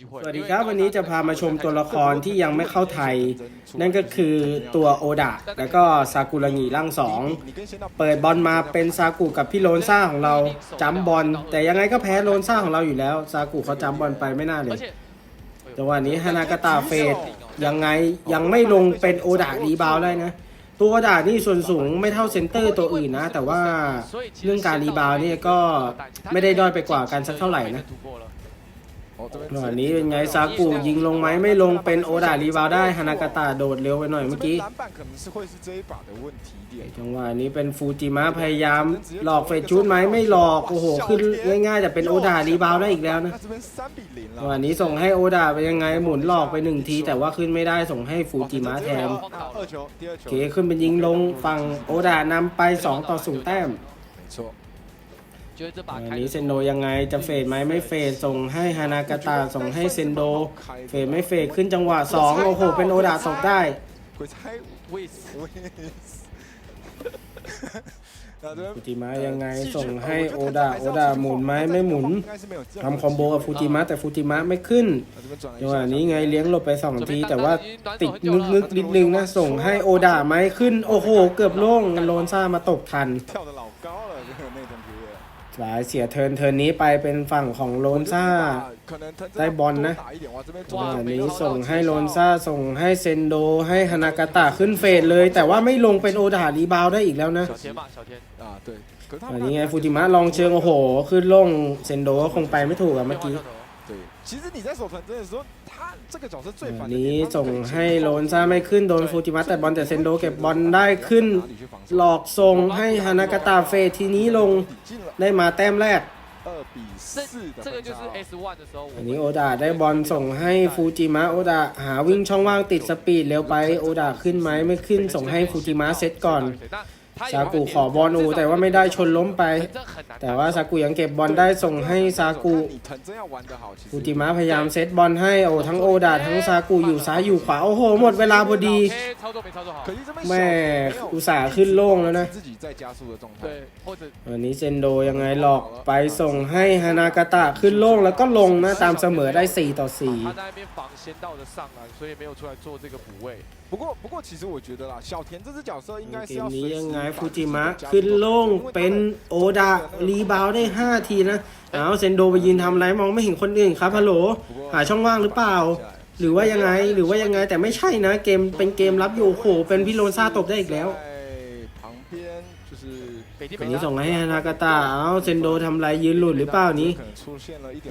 สวัสดีครับวันนี้จะพามาชมตัวละครที่ยังไม่เข้าไทย นั่นก็คือตัวโอดะแล้วก็ซากุระงีร่างสองเปิดบอลมาเป็นซากุกับพี่โลนซ่าของเราจัมบอลแต่ยังไงก็แพ้โลนซ่าของเราอยู่แล้วซากุเขาจัมบอลไปไม่น่าเลยแต่วันนี้ฮานากาตาเฟดยังไงยังไม่ลงเป็นโอดะรีบาวได้นะตัวดะนี่ส่วนสูงไม่เท่าเซนเตอร์ตัวอื่นนะ แต่ว่าเรื่องการรีบาวนี่ก็ไม่ได้ด้อยไปกว่ากันสักเท่าไหร่นะ หนอยนี้เป็นไงซากุยิงลงไหมไม่ลงเป็นโอดารีบาได้ฮานากาตะโดดเร็วไปหน่อยเมื่อกี้จังหวะนี้เป็นฟูจิมะพยายามหลอกเฟดชุดไหมไม่หลอกโอ้โหขึ้นง่ายๆจะเป็นโอดารีบาได้อีกแล้วนะจังหวะนี้ส่งให้โอดาไปยังไงหมุนหลอกไปหนึ่งที แต่ว่าขึ้นไม่ได้ส่งให้ฟูจิมะแทนเคขึ้นเป็นยิงลงฝั่งโอดานำไป2ต่อสูงแต้ม อันนี้เซนโดยังไงจะเฟดไหมไม่เฟดส่งให้ฮานากาตาส่งให้เซนโด เฟดไม่เฟดขึ้นจังหวะ 2 โอ้โห เป็นโอดาตกได้ฟูจิมะยังไงส่งให้โอดาโอดาหมุนไหมไม่หมุนทำคอมโบกับฟูจิมะแต่ฟูจิมะไม่ขึ้นจังหวะนี้ไงเลี้ยงหลบไปสองที แต่ว่าติดนึกนึกนิดนึงนะส่งให้โอดาไหมขึ้น โอ้โห เกือบโล่งโลนซ่ามาตกทัน สายเสียเทินเทินนี้ไปเป็นฝั่งของโลนซ่าได้บอลนะแบนนี้ส่งให้โลนซ่าส่งให้เซนโดให้ฮานากาตะขึ้นเฟดเลย แต่ว่าไม่ลงเป็นโอดารีบาวได้อีกแล้วนะอันนี้ไงฟูจิมะลองเชิงโอ้โห ขึ้นลงเซนโดก็คงไปไม่ถูกอะเมื่อกี้ 对，其实你在守团真的时候，他这个角色最 อั 烦 น 的 นี้ 点 ส่งให้โลนซ่าไม่ขึ้นโดนฟูจิมะแต่บอลแต่เซนโดเก็บบอลได้ขึ้น 哪里去防守 หลอกส่งให้ฮานากาตะเฟดทีนี้ลง 抵进了 ได้มาแต้มแรก 二比四这的这个就是分差哦 S one 的时候，我 อัน 们 นี้โอดาได้บอลส่งให้ฟูจิมะโอดาหาวิ่งช่องว่างติดสปีดเร็วไปโอดาขึ้นไหมไม่ขึ้นส่งให้ฟูจิมะเซตก่อน 那他也 ซากุขอบอลอูแต่ว่าไม่ได้ชนล้มไป แต่ว่าซากุยังเก็บบอลได้ส่งให้ซากุอุติมะพยายามเซตบอลให้โอทั้งโอดาทั้งซากุอยู่ซ้ายอยู่ขวาโอ้โหหมดเวลาพอดีแม่อุตสาห์ขึ้นโล่งแล้วนะวันนี้เซนโดยังไงหลอกไปส่งให้ฮานากาตะขึ้นโล่งแล้วก็ลงนะตามเสมอได้ 4 ต่อ 4不过不过，其实我觉得啦，小田这只角色应该 4 เก 是 ม 要 นี้ 随 ยัง 时 ไง 把 ฟู 自己 จิมะ 的加速 ขึ้น 都 โล่ง 因为 เป็นโอดารีบาวด์ได้ 5 ทีนะเอาเซนโดไปยืนทำอะไรมองไม่เห็นคนอื่นครับฮัลโหล หาช่องว่างหรือเปล่า หรือว่ายังไงหรือว่ายังไงแต่ไม่ใช่นะ เกมเป็นเกมรับอยู่โอ้โหเป็นพี่โลนซ่าตบได้อีกแล้ว 在旁边就是 คนนี้ส่งให้ฮานากาตาเอ้าเซนโดทำไรยืนหลุดหรือเปล่านี้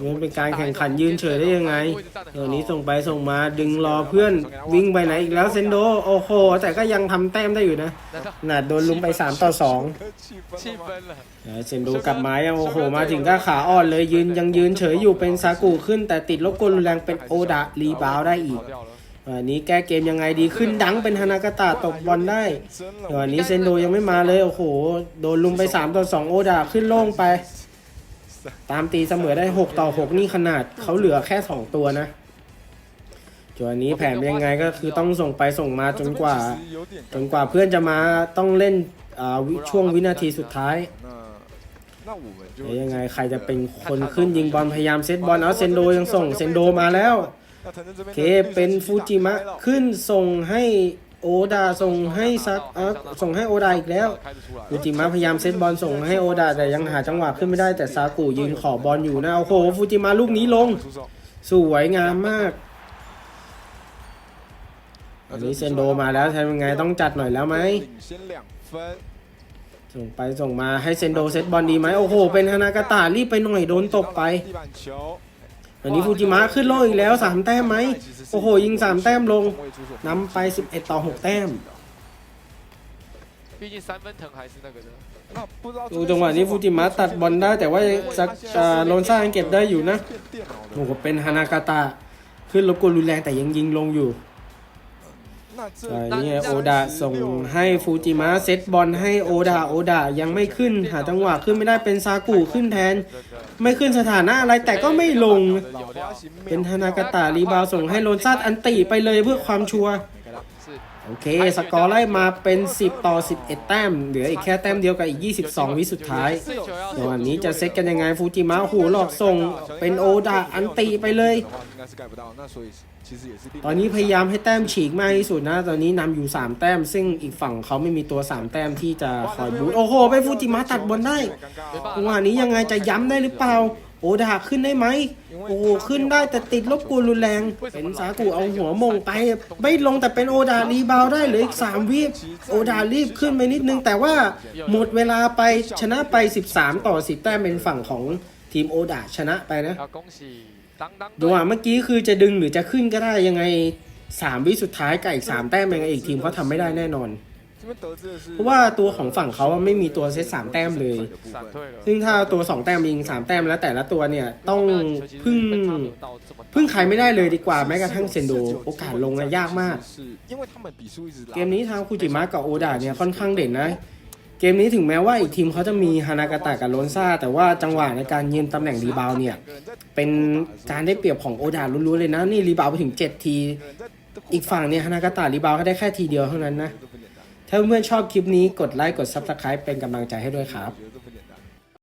มันเป็นการแข่งขันยืนเฉยได้ยังไงเดี๋ยวนี้ส่งไปส่งมาดึงรอเพื่อนวิ่งไปไหนอีกแล้วเซนโดโอ้โหแต่ก็ยังทำแต้มได้อยู่นะหนาดโดนลุมไป 3 ต่อ2เซนโดกลับมาโอ้โหมาถึงก็ขาอ่อนเลยยืนยังยืนเฉยอยู่เป็นซากุขึ้น แต่ติดลบกวนรุนแรงเป็นโอดะรีบาวได้อีก วันนี้แก้เกมยังไงดีขึ้นดังเป็นฮานากาตะตบบอลได้เดี๋ยวอันนี้เซนโดยังไม่มาเลยโอ้โหโดนลุมไป3ต่อ2โอดาขึ้นโล่งไป ตามตีเสมอได้ 6 ต่อ 6 นี่ขนาดเขาเหลือแค่ 2 ตัวนะจนนี้แผนยังไงก็คือต้องส่งไปส่งมาจนกว่า จนกว่าเพื่อนจะมาต้องเล่นช่วงวินาทีสุดท้ายยังไงใครจะเป็นคนขึ้นยิงบอลพยายามเซตบอลเอาเซนโดยังส่งเซนโดมาแล้ว เคเป็นฟูจิมะขึ้นส่งให้โอดาส่งให้ซักเส่งให้โอดาอีกแล้วฟูจิมะพยายามเซตบอลส่งให้โอดาแต่ยังหาจังหวะขึ้นไม่ได้แต่ซากุยืนขอบอลอยู่นะโอ้โหฟูจิมะลูกนี้ลง สวยงามมากอันนี้เซนโดมาแล้วทำยังไงต้องจัดหน่อยแล้วไหมส่งไปส่งมาให้เซนโดเซตบอลดีไหมโอ้โห เป็นฮานากาตารีบไปหน่อยโดนตกไป อนนี้ฟูจิมะขึ้นโลกอีกแล้ว 3 แต้มไหม โอ้โห ยิง 3 แต้มลงนำไป 11 ต่อ 6 แต้มดูจังหวะนี้ฟูจิมะตัดบอลได้แต่ว่าซักโลนซ่ายังเก็บได้อยู่นะโอ้โหเป็นฮานากาตะ ขึ้นลบกวนรุนแรงแต่ยังยิงลงอยู่ นี่โอดาส่งให้ฟูจิมะเซตบอลให้โอดาโอดายังไม่ขึ้น หาจังหวะขึ้นไม่ได้เป็นซากุขึ้นแทน ไม่ขึ้นสถานะอะไรแต่ก็ไม่ลง เป็นธนากตารีบาวส่งให้โรนซาดอันตีไปเลยเพื่อความชัวร์ โอเค สกอร์ไล่มาเป็น 10 ต่อ 11 แต้ม เหลืออีกแค่แต้มเดียวกับอีก 22 วิสุดท้ายจันนี้จะเซตกันยังไงฟูจิมะหูหลอกส่งเป็นโอดาอันตีไปเลย ตอนนี้พยายามให้แต้มฉีกมากที่สุดนะ ตอนนี้นำอยู่ 3 แต้ม ซึ่งอีกฝั่งเขาไม่มีตัว 3 แต้มที่จะคอยบูทโอ้โห ไปฟูจิมะตัดบนได้วังนี้ยังไงจะย้ำได้หรือเปล่า โอดาขึ้นได้ไหมโอ้ขึ้นได้แต่ติดลบกูรุนแรงเห็นสากูเอาหัวมงไป ไม่ลงแต่เป็นโอดารีบาวได้เลยอีกสามวิโอดารีบขึ้นไปนิดนึง แต่ว่าหมดเวลาไปชนะไป 13 ต่อ 10 แต้มเป็นฝั่งของทีมโอดาชนะไปนะดูว่าเมื่อกี้คือจะดึงหรือจะขึ้นก็ได้ยังไง 3 วิสุดท้ายกับอีก 3 แต้มยังไงอีกทีมเขาทำไม่ได้แน่นอน เพราะว่าตัวของฝั่งเขาไม่มีตัวเซตสามแต้มเลย ซึ่งถ้าตัวสองแต้มยิงสามแต้มแล้วแต่ละตัวเนี่ยต้องพึ่งพึ่งใครไม่ได้เลยดีกว่าแม้กระทั่งเซนโดโอกาสลงนะยากมาก เกมนี้ทางคูจิมะกับโอดาเนี่ยค่อนข้างเด่นนะเกมนี้ถึงแม้ว่าอีกทีมเขาจะมีฮานากาตะกับโลนซาแต่ว่าจังหวะในการยืนตำแหน่งรีบาวเนี่ย เป็นการได้เปรียบของโอดาล้วนๆเลยนะ นี่รีบาวไปถึง 7 ที อีกฝั่งเนี่ยฮานากาตะรีบาวก็ได้แค่ทีเดียวเท่านั้นนะ ถ้าเพื่อนชอบคลิปนี้กดไลค์กด Subscribe เป็นกำลังใจให้ด้วยครับ